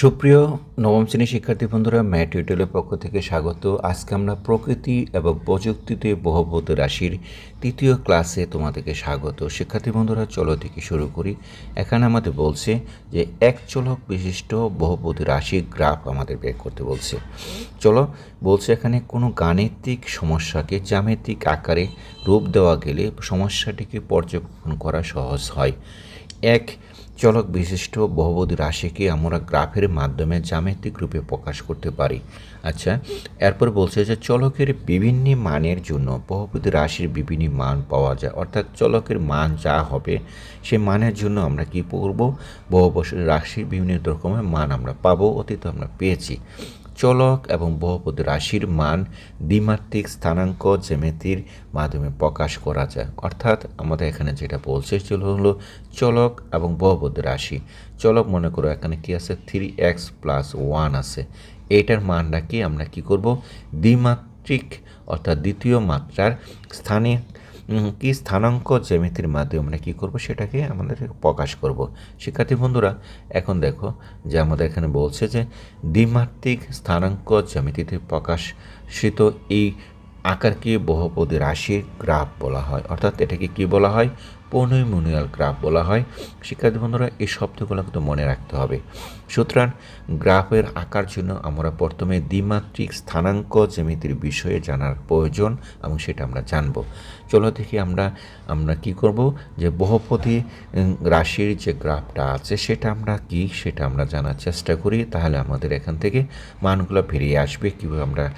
সুপ্রিয় নবম শ্রেণির শিক্ষার্থী বন্ধুরা, ম্যাট টিউটোরিয়ালের পক্ষ থেকে স্বাগত। আজকে আমরা প্রকৃতি এবং প্রযুক্তিতে বহুপতি রাশির তৃতীয় ক্লাসে তোমাদেরকে স্বাগত। শিক্ষার্থী বন্ধুরা, চলো থেকে শুরু করি। এখানে আমাদের বলছে যে, এক চলক বিশিষ্ট বহুপতি রাশির গ্রাফ আমাদের বের করতে বলছে। চলো, বলছে এখানে কোনো গাণিতিক সমস্যাকে জ্যামিতিক আকারে রূপ দেওয়া গেলে সমস্যাটিকে পর্যবেক্ষণ করা সহজ হয়। এক চলক বিশিষ্ট বহুপদী রাশিকে আমরা গ্রাফের মাধ্যমে জ্যামিতিক রূপে প্রকাশ করতে পারি। আচ্ছা এরপর বলছে যে চলকের বিভিন্ন মানের জন্য বহুপদী রাশির বিভিন্ন মান পাওয়া যায়। অর্থাৎ চলকের মান যা হবে, সেই মানের জন্য আমরা কি করব? বহুবছর রাশির বিভিন্ন রকমের মান আমরা পাবো, অতীত আমরা পেয়েছি। চলক এবং বহুপদী রাশির মান দ্বিমাত্রিক স্থানাঙ্ক জ্যামিতির মাধ্যমে প্রকাশ করা যায়। অর্থাৎ আমাদের এখানে যেটা বলছে সেগুলো হলো চলক এবং বহুপদী রাশি। চলক মনে করো এখানে কি আছে? থ্রি এক্স প্লাস ওয়ান আছে। এইটার মানটা কি? আমরা কি করব? দ্বিমাত্রিক অর্থাৎ দ্বিতীয় মাত্রার স্থানে কি স্থানাঙ্ক জ্যামিতির মাধ্যমে আমরা কী করব সেটাকে আমাদের প্রকাশ করব। শিক্ষার্থী বন্ধুরা, এখন দেখো যে আমাদের এখানে বলছে যে দ্বিমাত্রিক স্থানাঙ্ক জ্যামিতিতে প্রকাশিত এই আকারকে বহুপদী রাশির গ্রাফ বলা হয়। অর্থাৎ এটাকে কি বলা হয়? পনৈমোনিয়াল গ্রাফ বলা হয়। শিক্ষার্থী বন্ধুরা, এই শব্দগুলো কিন্তু মনে রাখতে হবে। সুতরাং গ্রাফের আকার জন্য আমরা প্রথমে দ্বিমাত্রিক স্থানাঙ্ক জ্যামিতির বিষয়ে জানার প্রয়োজন এবং সেটা আমরা জানব। চলো দেখি আমরা আমরা কি করব? যে বহুপদী রাশির যে গ্রাফটা আছে, সেটা আমরা কি, সেটা আমরা জানার চেষ্টা করি। তাহলে আমাদের এখান থেকে মানগুলো ফিরিয়ে আসবে। কীভাবে আমরা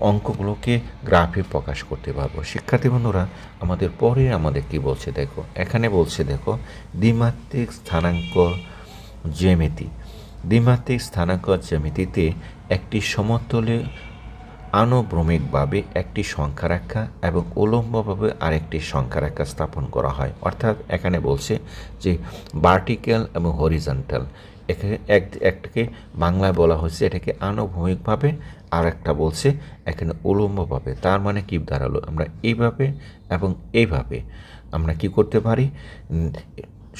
অঙ্কগুলোকে গ্রাফে প্রকাশ করতে পারব। শিক্ষার্থী বন্ধুরা, আমাদের পরে আমাদের কি বলছে দেখো? এখানে বলছে দেখো, দ্বিমাত্রিক স্থানাঙ্ক জ্যামিতি। দ্বিমাত্রিক স্থানাঙ্ক জ্যামিতিতে একটি সমতলে আনুভ্রমিকভাবে একটি সংখ্যা রেখা এবং উলম্বভাবে আরেকটি সংখ্যা রেখা স্থাপন করা হয়। অর্থাৎ এখানে বলছে যে ভার্টিক্যাল এবং হরিজন্টাল এখানে এক, একটাকে বাংলায় বলা হয়েছে, এটাকে আনুভূমিকভাবে আর একটা বলছে, এখানে উলম্বভাবে। তার মানে কি দাঁড়াল? আমরা এইভাবে এবং এইভাবে আমরা কি করতে পারি?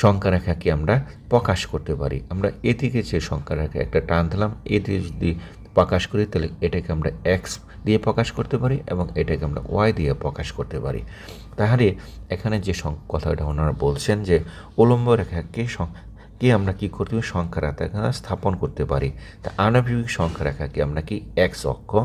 সংখ্যা রেখাকে আমরা প্রকাশ করতে পারি। আমরা এদিকে যে সংখ্যা রেখা একটা টান দিলাম এদিকে যদি প্রকাশ করি, তাহলে এটাকে আমরা এক্স দিয়ে প্রকাশ করতে পারি এবং এটাকে আমরা ওয়াই দিয়ে প্রকাশ করতে পারি। তাহলে এখানে যে সং- কথাটা ওনারা বলছেন যে উলম্ব রেখাকে কি আমরা কি করতে পারি? সংখ্যা রেখা স্থাপন করতে পারি। তা আণবিক সংখ্যা রেখাকে আমরা কি এক্স অক্ষ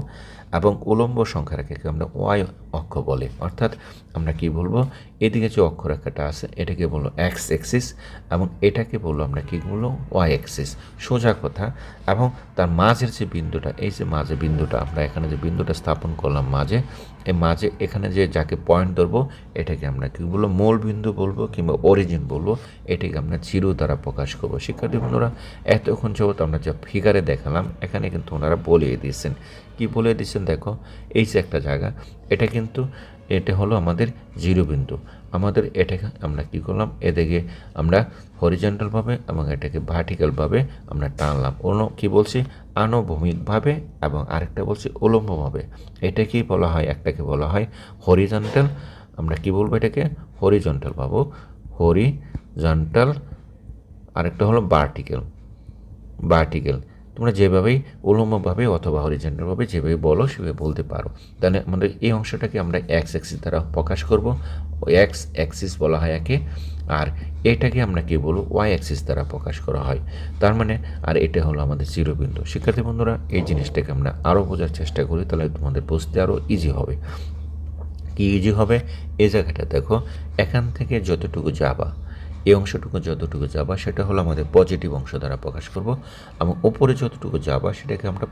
এবং উলম্ব সংখ্যা রেখাকে আমরা ওয়াই অক্ষ বলে। অর্থাৎ আমরা কি বলব? এদিকে যে অক্ষরেখাটা আছে, এটাকে বলব এক্স এক্সিস এবং এটাকে বলব আমরা কি বলব? ওয়াই এক্সিস সোজা কথা। এবং তার মাঝের যে বিন্দুটা, এই যে মাঝে বিন্দুটা, আমরা এখানে যে বিন্দুটা স্থাপন করলাম মাঝে, এই মাঝে এখানে যে যাকে পয়েন্ট ধরবো, এটাকে আমরা কি বলব? মূল বিন্দু বলব কিংবা অরিজিন বলব, এটাকে আমরা জিরো দ্বারা প্রকাশ করব। শিক্ষার্থী বন্ধুরা, এতক্ষণ যাবত আমরা যা ফিগারে দেখালাম, এখানে কিন্তু ওনারা বলিয়ে দিয়েছেন। কি বলে দিয়েছেন? দেখো, এই যে একটা জায়গা, এটা কিন্তু, এটা হলো আমাদের জিরো বিন্দু আমাদের এটাকে আমরা কি করলাম? এদিকে আমরা হরিজন্টালভাবে এবং এটাকে ভার্টিক্যালভাবে আমরা টানলাম। অন্য কি বলছি? আনুভূমিকভাবে এবং আরেকটা বলছি উলম্বভাবে। এটাকেই বলা হয়, একটাকে বলা হয় হরিজন্টাল আমরা কি বলব এটাকে? হরিজন্টাল পাবো হরিজন্টাল আরেকটা হলো ভার্টিক্যাল ভার্টিক্যাল তোমরা যেভাবেই উলম্বভাবে অথবা হরিজেন্টালভাবে যেভাবে বলো, সেভাবে বলতে পারো। তাহলে আমাদের এই অংশটাকে আমরা এক্স অ্যাক্সিস দ্বারা প্রকাশ করব। এক্স অ্যাক্সিস বলা হয় একে, আর এটাকে আমরা কি বলব ওয়াই অ্যাক্সিস দ্বারা প্রকাশ করা হয়। তার মানে আর এটা হলো আমাদের চিরবিন্দু। শিক্ষার্থী বন্ধুরা, এই জিনিসটাকে আমরা আরও বোঝার চেষ্টা করি, তাহলে তোমাদের বুঝতে আরও ইজি হবে। কি ইজি হবে? এই জায়গাটা দেখো, এখান থেকে যতটুকু যাবা এই অংশটুকু যতটুকু যাবা, সেটা হলো আমাদের পজিটিভ অংশ দ্বারা প্রকাশ করব এবং উপরে যতটুকু যাবা, সেটাকে আমরা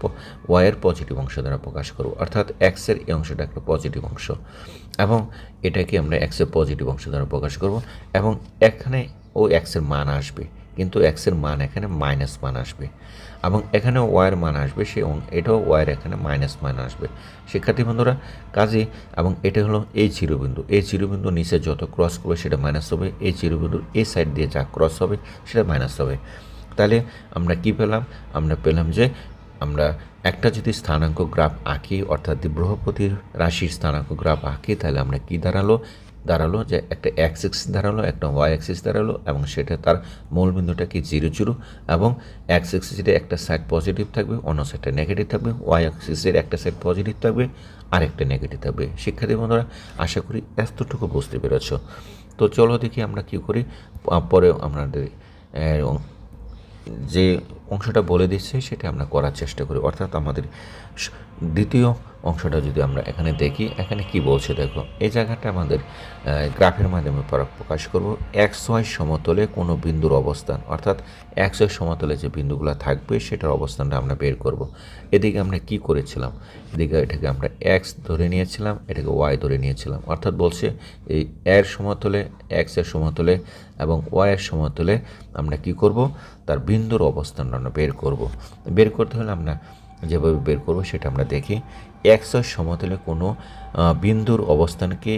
ওয়াইয়ের পজিটিভ অংশ দ্বারা প্রকাশ করব। অর্থাৎ এক্সের এই অংশটা একটা পজিটিভ অংশ। এবং এটাকে আমরা এক্সের পজিটিভ অংশ দ্বারা প্রকাশ করব এবং এখানে ও এক্সের মান আসবে। কিন্তু এক্সের মান এখানে মাইনাস মান আসবে এবং এখানে ওয়াইয়ের মান আসবে, সে এটাও ওয়াইয়ের এখানে মাইনাস মান আসবে। শিক্ষার্থী বন্ধুরা, কাজে, এবং এটা হলো এই চিরবিন্দু। এই চিরবিন্দু নিচে যত ক্রস করবে সেটা মাইনাস হবে এই চিরবিন্দুর এই সাইড দিয়ে যা ক্রস হবে সেটা মাইনাস হবে। তাহলে আমরা কি পেলাম? আমরা পেলাম যে আমরা একটা যদি স্থানাঙ্ক গ্রাফ আঁকি, অর্থাৎ বৃহস্পতির রাশির স্থানাঙ্ক গ্রাফ আঁকি, তাহলে আমরা কি দাঁড়াল? দাঁড়াল যে একটা এক্সিস দাঁড়াল, একটা ওয়াই অ্যাক্সিস দাঁড়াল এবং সেটা তার মূল বিন্দুটা কি জিরো জিরো এবং এক্স এক্সিসের একটা সাইড পজিটিভ থাকবে, অন্য সাইডটা নেগেটিভ থাকবে ওয়াই অ্যাক্সিসের একটা সাইড পজিটিভ থাকবে আর একটা নেগেটিভ থাকবে। শিক্ষার্থী বন্ধুরা, আশা করি এতটুকু বুঝতে পেরেছ। তো চলো দেখি আমরা কী করি। পরে আমাদের যে অংশটা বলে দিচ্ছে সেটা আমরা করার চেষ্টা করি। অর্থাৎ আমাদের দ্বিতীয় অংশটা যদি আমরা এখানে দেখি, এখানে কি বলছে দেখো, এই জায়গাটা আমাদের গ্রাফের মাধ্যমে প্র- প্রকাশ করব। এক্স ওয়াই সমতলে কোনো বিন্দুর অবস্থান, অর্থাৎ এক্স ওয়াই সমতলে যে বিন্দুগুলো থাকবে সেটার অবস্থানটা আমরা বের করব। এদিকে আমরা কি করেছিলাম? এদিকে এটাকে আমরা এক্স ধরে নিয়েছিলাম, এটাকে ওয়াই ধরে নিয়েছিলাম, অর্থাৎ বলছে এই এর সমতলে এক্সের সমতলে এবং ওয়াই এর সমতলে আমরা কি করব? তার বিন্দুর অবস্থানটা আমরা বের করব। বের করতে হলে আমরা যেভাবে বের করব সেটা আমরা দেখি। এক্সের সমতলে কোনো বিন্দুর অবস্থানকে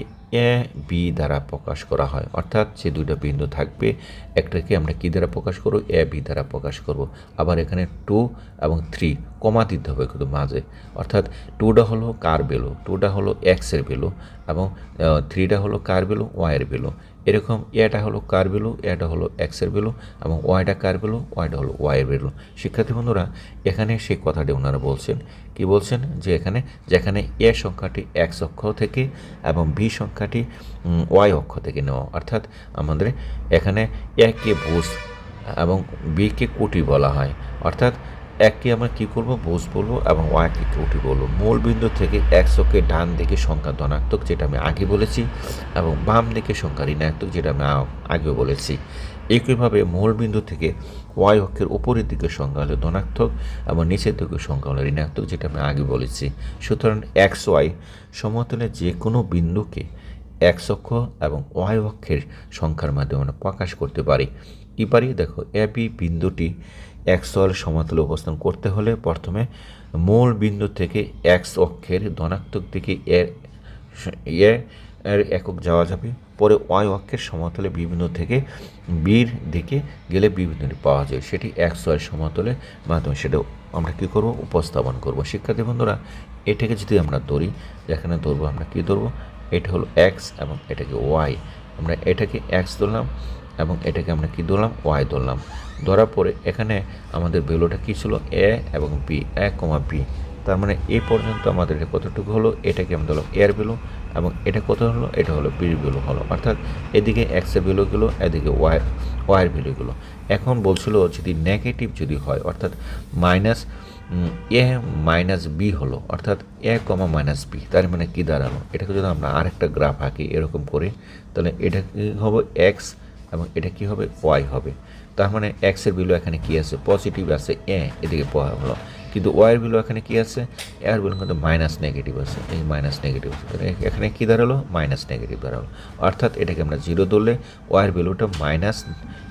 এ বি দ্বারা প্রকাশ করা হয়। অর্থাৎ যে দুইটা বিন্দু থাকবে, একটাকে আমরা কি দ্বারা প্রকাশ করব? এ বি দ্বারা প্রকাশ করব। আবার এখানে টু এবং থ্রি কমা দিতে হবে কিন্তু মাঝে। অর্থাৎ টুটা হলো কার বেলো টুটা হলো এক্সের বেলো এবং থ্রিটা হলো কার বেলো ওয়াইয়ের বেলো এরকম এটা হলো কার বেলু এটা হলো এক্সের বেলু এবং ওয়াইটা কার বেলু ওয়াইটা হলো ওয়াইয়ের বেলু শিক্ষার্থী বন্ধুরা, এখানে সেই কথাটি ওনারা বলছেন। কি বলছেন? যে এখানে, যেখানে এ সংখ্যাটি এক্স অক্ষ থেকে এবং বি সংখ্যাটি ওয়াই অক্ষ থেকে নেওয়া। অর্থাৎ আমাদের এখানে একে ভুজ এবং বিকে কোটি বলা হয়। অর্থাৎ এককে আমরা কী করব? বোস বলব এবং ওয়াইকে কোটি বলব। মূল বিন্দু থেকে একশোকে ডান দিকে সংখ্যা ধনাত্মক, যেটা আমি আগে বলেছি, এবং বাম দিকে সংখ্যা ঋণাত্মক, যেটা আমি আগেও বলেছি। একইভাবে মূল বিন্দু থেকে ওয়াই অক্ষের উপরের দিকে সংখ্যা হলো ধনাত্মক, এবং নিচের দিকে সংখ্যা হলো ঋণাত্মক, যেটা আমি আগে বলেছি। সুতরাং এক্স ওয়াই সমতলে যে কোনো বিন্দুকে এক্স অক্ষ এবং ওয়াই অক্ষের সংখ্যার মাধ্যমে আমরা প্রকাশ করতে পারি। কি পারি দেখো, এ বিন্দুটি ওয়াল সমতলে অবস্থান করতে হলে প্রথমে মূল বিন্দু থেকে এক্স অক্ষের ধনাত্মক দিকে এর এর একক যাওয়া যাবে। পরে ওয়াই অক্ষের সমতলে বিভিন্ন থেকে বির দিকে গেলে বিবিন্দুটি পাওয়া যায়। সেটি এক্স ওয়াই সমতলে মাধ্যমে সেটা আমরা কী করব? উপস্থাপন করব। শিক্ষার্থী বন্ধুরা, এটাকে যদি আমরা ধরি, যেখানে ধরবো আমরা কী ধরবো? এটা হলো এক্স এবং এটাকে ওয়াই আমরা এটাকে এক্স ধরলাম। এবং এটাকে আমরা কি ধরলাম? ওয়াই ধরলাম। ধরার পরে এখানে আমাদের ভ্যালুটা কী ছিল? এ এবং বি এ কমা বি তার মানে এই পর্যন্ত আমাদের কতটুকু হলো? এটাকে আমরা ধরলাম এর ভ্যালু এবং এটা কত হলো? এটা হলো বির ভ্যালু হলো। অর্থাৎ এদিকে এক্সের ভ্যালু গেলো, এদিকে ওয়াই ওয়াইয়ের ভ্যালু গেলো। এখন বলছিল যদি নেগেটিভ যদি হয়, অর্থাৎ মাইনাস এ মাইনাস বি হলো, অর্থাৎ এ কমা মাইনাস বি তার মানে কী দাঁড়াল? এটাকে যদি আমরা আরেকটা গ্রাফ আঁকি, এরকম করে, তাহলে এটা হবে? এক্স এবং এটা কি হবে? ওয়াই হবে। তার মানে এক্সের ভ্যালু এখানে কি আছে? পজিটিভ আছে, এ, এদিকে পয়া হলো। কিন্তু ওয়াইয়ের ভ্যালু এখানে কি আছে? এর ভ্যালু কিন্তু মাইনাস নেগেটিভ আছে। এই মাইনাস নেগেটিভ আছে। এখানে কি দাঁড়াল? মাইনাস নেগেটিভ দাঁড়াল। অর্থাৎ এটাকে আমরা জিরো ধরলে ওয়াইয়ের ভ্যালুটা মাইনাস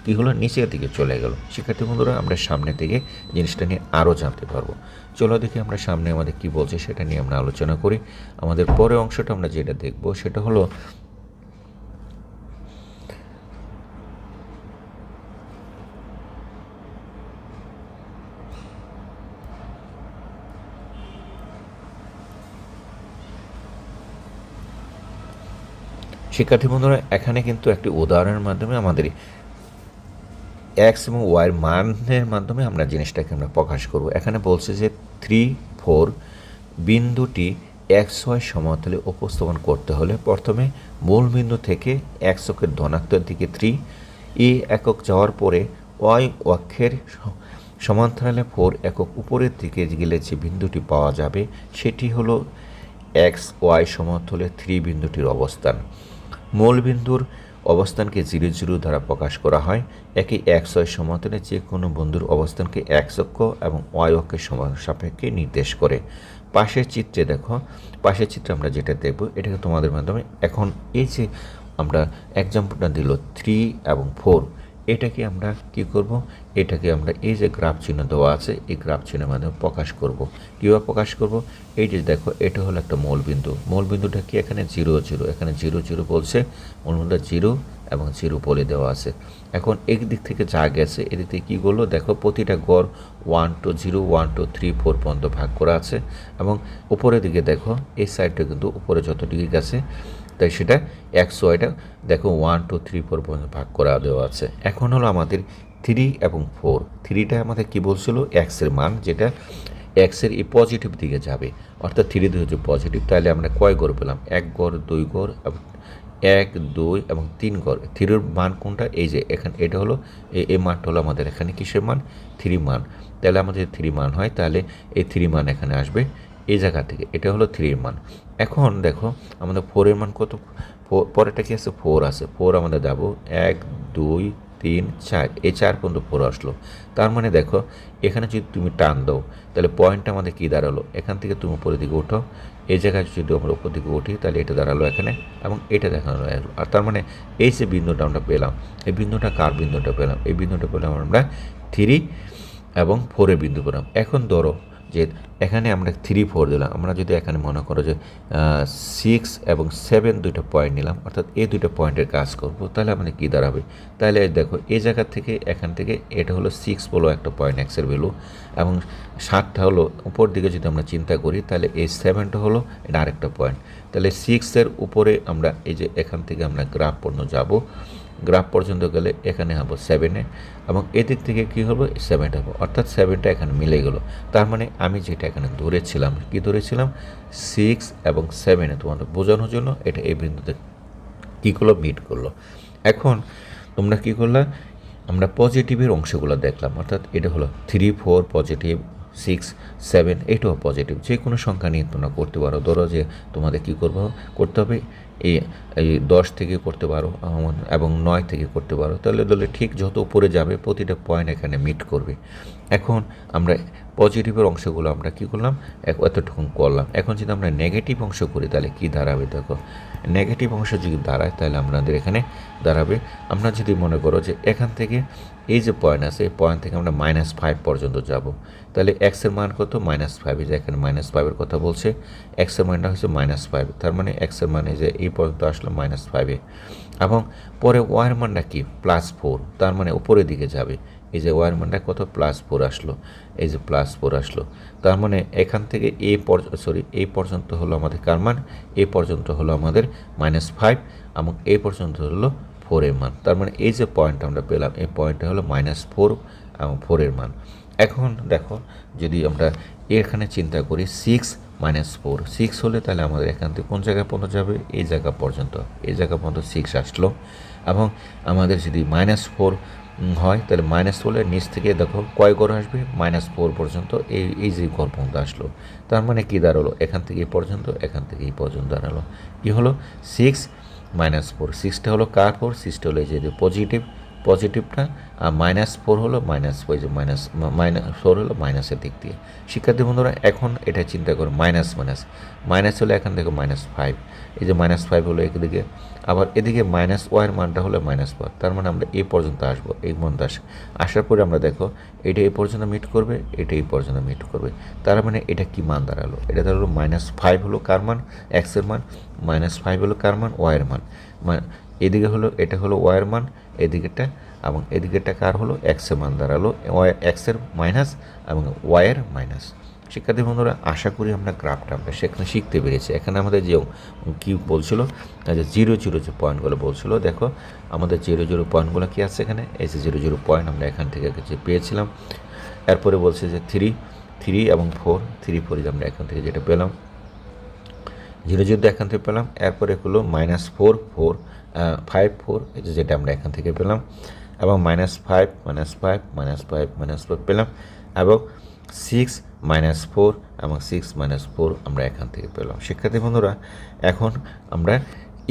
কী হলো? নিচের দিকে চলে গেল। শিক্ষার্থী বন্ধুরা, আমরা সামনে থেকে জিনিসটা নিয়ে আরও জানতে পারব। চলো দেখি আমরা সামনে আমাদের কি বলছে সেটা নিয়ে আমরা আলোচনা করি। আমাদের পরের অংশটা আমরা যেটা দেখব সেটা হলো শিক্ষার্থী বন্ধুরা, এখানে কিন্তু একটি উদাহরণের মাধ্যমে আমাদের এক্স এবং ওয়াইয়ের মানের মাধ্যমে আমরা জিনিসটাকে আমরা প্রকাশ করব। এখানে বলছে যে থ্রি ফোর বিন্দুটি এক্স ওয়াই সমতলে উপস্থাপন করতে হলে প্রথমে মূল বিন্দু থেকে এক্স অক্ষের ধনাত্মক দিকে থ্রি এ একক যাওয়ার পরে ওয়াই অক্ষের সমান্তরালে ফোর একক উপরের দিকে গেলে যে বিন্দুটি পাওয়া যাবে, সেটি হলো এক্স ওয়াই সমতলে থ্রি বিন্দুটির অবস্থান। মূল বিন্দুর অবস্থানকে জিরো জিরো দ্বারা প্রকাশ করা হয়। একে এক্স ওয়াই সমতলে যে কোনো বন্ধুর অবস্থানকে এক্স অক্ষ এবং ওয়াই অক্ষের সাপেক্ষে নির্দেশ করে। পাশের চিত্রে দেখো, পাশের চিত্রে আমরা যেটা দেখব, এটাকে তোমাদের মাধ্যমে এখন এই যে আমরা এক্সাম্পলটা দিল থ্রি এবং ফোর এটাকে আমরা কি করব? এটাকে আমরা এই যে গ্রাফ চিহ্ন দেওয়া আছে, এই গ্রাফ চিহ্নের মাধ্যমে প্রকাশ করব। কীভাবে প্রকাশ করব? এই যে দেখো, এটা হলো একটা মূল বিন্দু মূল বিন্দুটা কি? এখানে জিরো জিরো। এখানে জিরো জিরো বলছে মূল বিন্দুটা জিরো এবং জিরো বলে দেওয়া আছে। এখন এক দিক থেকে যা গেছে, এদিক থেকে কী করল? দেখো, প্রতিটা গড় one two zero one two three four পর্যন্ত ভাগ করা আছে এবং উপরের দিকে দেখো, এই সাইডটা কিন্তু উপরে যতটুকু গেছে তাই সেটা এক্স ওয়াইটা দেখো ওয়ান টু থ্রি ফোর পর্যন্ত ভাগ করা দেওয়া আছে। এখন হলো আমাদের থ্রি এবং ফোর থ্রিটা আমাদের কি বলছিল? এক্সের মান, যেটা এক্সের এই পজিটিভ দিকে যাবে। অর্থাৎ থ্রি হচ্ছে পজিটিভ তাহলে আমরা কয় গড় পেলাম? এক গড়, দুই গড়, এবং এক, দুই, এবং তিন গড়। থ্রির মান কোনটা? এই যে এখানে, এটা হলো এই মানটা হলো আমাদের এখানে কিসের মান? থ্রি মান। তাহলে আমাদের থ্রি মান হয়, তাহলে এই থ্রি মান এখানে আসবে। এই জায়গা থেকে। এটা হলো থ্রির মান। এখন দেখো, আমাদের ফোরের মান কত? পরেরটা কি আছে? ফোর আছে। ফোর আমাদের যাব এক, দুই, তিন, চার। এই চার পর্যন্ত ফোর আসলো। তার মানে দেখো, এখানে যদি তুমি টান দাও, তাহলে পয়েন্টটা আমাদের কী দাঁড়াল? এখান থেকে তুমি উপরের দিকে ওঠো। এই জায়গায় যদি আমরা উপর দিকে উঠি, তাহলে এটা দাঁড়াল এখানে এবং এটা দেখানো আর তার মানে এই যে বিন্দুটা আমরা পেলাম, এই বিন্দুটা কার বিন্দুটা পেলাম? এই বিন্দুটা পেলাম আমরা থ্রি এবং ফোরের বিন্দু পেলাম। এখন ধরো যে এখানে আমরা থ্রি ফোর দিলাম। আমরা যদি এখানে মনে করো যে সিক্স এবং সেভেন দুইটা পয়েন্ট নিলাম, অর্থাৎ এই দুইটা পয়েন্টের কাজ করব, তাহলে আমাদের কী দাঁড়াবে? তাহলে দেখো, এই জায়গা থেকে, এখান থেকে, এটা হলো সিক্স বলো একটা পয়েন্ট এক্সের ভ্যালু এবং সাতটা হলো উপর দিকে যদি আমরা চিন্তা করি, তাহলে এই সেভেনটা হলো এটা আরেকটা পয়েন্ট তাহলে সিক্সের উপরে আমরা এই যে এখান থেকে আমরা গ্রাফ পণ্য যাব। গ্রাফ পর্যন্ত গেলে এখানে হব সেভেনে এবং এদিক থেকে কী হবে? সেভেনটা হবে। অর্থাৎ সেভেনটা এখানে মিলে গেল। তার মানে আমি যেটা এখানে ধরেছিলাম, কি ধরেছিলাম? সিক্স এবং সেভেনে তোমাদের বোঝানোর জন্য এটা এই বিন্দুতে কী করল? মিট করল। এখন তোমরা কী করলা? আমরা পজিটিভের অংশগুলো দেখলাম। অর্থাৎ এটা হলো three four positive six seven এটাও পজিটিভ যে কোনো সংখ্যা নিয়ে তোমরা করতে পারো। ধরো যে তোমাদের কী করব? করতে হবে এই এই দশ থেকে করতে পারো এবং নয় থেকে করতে পারো, তাহলে তাহলে ঠিক যত উপরে যাবে, প্রতিটা পয়েন্ট এখানে মিট করবে। এখন আমরা পজিটিভের অংশগুলো আমরা কী করলাম? এতটুকু করলাম। এখন যদি আমরা নেগেটিভ অংশ করি, তাহলে কী দাঁড়াবে দেখো? নেগেটিভ অংশ যদি দাঁড়ায়, তাহলে আমাদের এখানে দাঁড়াবে। আমরা যদি মনে করো যে এখান থেকে এই যে পয়েন্ট আছে, এই পয়েন্ট থেকে আমরা মাইনাস ফাইভ পর্যন্ত যাব। তাহলে এক্সের মান কত? মাইনাস ফাইভ যে এখানে মাইনাস ফাইভের কথা বলছে। এক্সের মানটা হচ্ছে মাইনাস ফাইভ তার মানে এক্সের মানে যে এই পর্যন্ত আসলো মাইনাস ফাইভে এবং পরে ওয়ার মানটা কি? প্লাস ফোর তার মানে উপরের দিকে যাবে। এই যে ওয়ার মানটা কত প্লাস ফোর আসলো, এই যে প্লাস ফোর আসলো। তার মানে এখান থেকে এ সরি এই পর্যন্ত হলো আমাদের কার মান? এ পর্যন্ত হলো আমাদের মাইনাস ফাইভ এবং এ পর্যন্ত হলো ফোরের মান। তার মানে এই যে পয়েন্ট আমরা পেলাম, এই পয়েন্টটা হলো মাইনাস ফোর এবং ফোরের মান। এখন দেখো, যদি আমরা এখানে চিন্তা করি সিক্স মাইনাস ফোর সিক্স হলে তাহলে আমাদের এখান থেকে কোন জায়গায় পর্যন্ত যাবে? এই জায়গা পর্যন্ত, এই জায়গা পর্যন্ত সিক্স আসলো। এবং আমাদের যদি মাইনাস ফোর হয়, তাহলে মাইনাস হলে নিচ থেকে দেখো কয় গড় আসবে? মাইনাস ফোর পর্যন্ত এই এই যে ঘর পর্যন্ত আসলো। তার মানে কী দাঁড়াল? এখান থেকে এই পর্যন্ত, এখান থেকে এই পর্যন্ত দাঁড়াল। কী হলো? সিক্স মাইনাস ফোর সিক্সটা হলো কার ফোর সিক্সটা হলো যে পজিটিভ পজিটিভটা আর মাইনাস ফোর হলো মাইনাস ওই যে মাইনাস মাইনাস ফোর হলো মাইনাসের দিক দিয়ে। শিক্ষার্থী বন্ধুরা, এখন এটা চিন্তা করো মাইনাস মাইনাস মাইনাস হলো এখান থেকে মাইনাস ফাইভ এই যে মাইনাস ফাইভ হলো একদিকে আবার এদিকে মাইনাস ওয়ার মানটা হলো মাইনাস ফোর তার মানে আমরা এই পর্যন্ত আসব, এই পর্যন্ত আস। আসার পরে আমরা দেখো, এটা এই পর্যন্ত মিট করবে, এটা এই পর্যন্ত মিট করবে। তার মানে এটা কি মান দাঁড়াল? এটা দাঁড়াল মাইনাস ফাইভ হলো কার মান? এক্সের মান। মাইনাস ফাইভ হলো কার মান? ওয়াইয়ের মান। এদিকে হলো, এটা হলো ওয়াইয়ের মান, এদিকেরটা, এবং এদিকেরটা কার হলো? এক্সের মান দাঁড়াল এক্সের মাইনাস এবং ওয়াইয়ের মাইনাস শিক্ষার্থী বন্ধুরা, আশা করি আমরা গ্রাফটা আমরা সেখানে শিখতে পেরেছি। এখানে আমাদের যে কী বলছিল যে জিরো জিরো যে পয়েন্টগুলো বলছিল, দেখো, আমাদের জিরো জিরো পয়েন্টগুলো কী আছে এখানে? এই যে জিরো জিরো পয়েন্ট আমরা এখান থেকে যে পেয়েছিলাম, এরপরে বলছে যে থ্রি থ্রি এবং ফোর থ্রি ফোর আমরা এখান থেকে যেটা পেলাম জিরো জিরো এখান থেকে পেলাম, এরপরে হলো minus four four five four এই যে যেটা আমরা এখান থেকে পেলাম, এবং minus five minus five minus five minus four পেলাম, এবং সিক্স মাইনাস ফোর এবং সিক্স মাইনাস ফোর আমরা এখান থেকে পেলাম। শিক্ষার্থী বন্ধুরা, এখন আমরা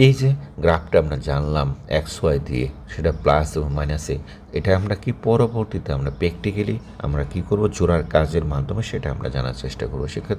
এই যে গ্রাফটা আমরা জানলাম এক্স ওয়াই দিয়ে, সেটা প্লাস এবং মাইনাসে এটা আমরা কি পরবর্তীতে আমরা প্র্যাকটিক্যালি আমরা কি করব? জোড়ার কাজের মাধ্যমে সেটা আমরা জানার চেষ্টা করব। শিক্ষার্থী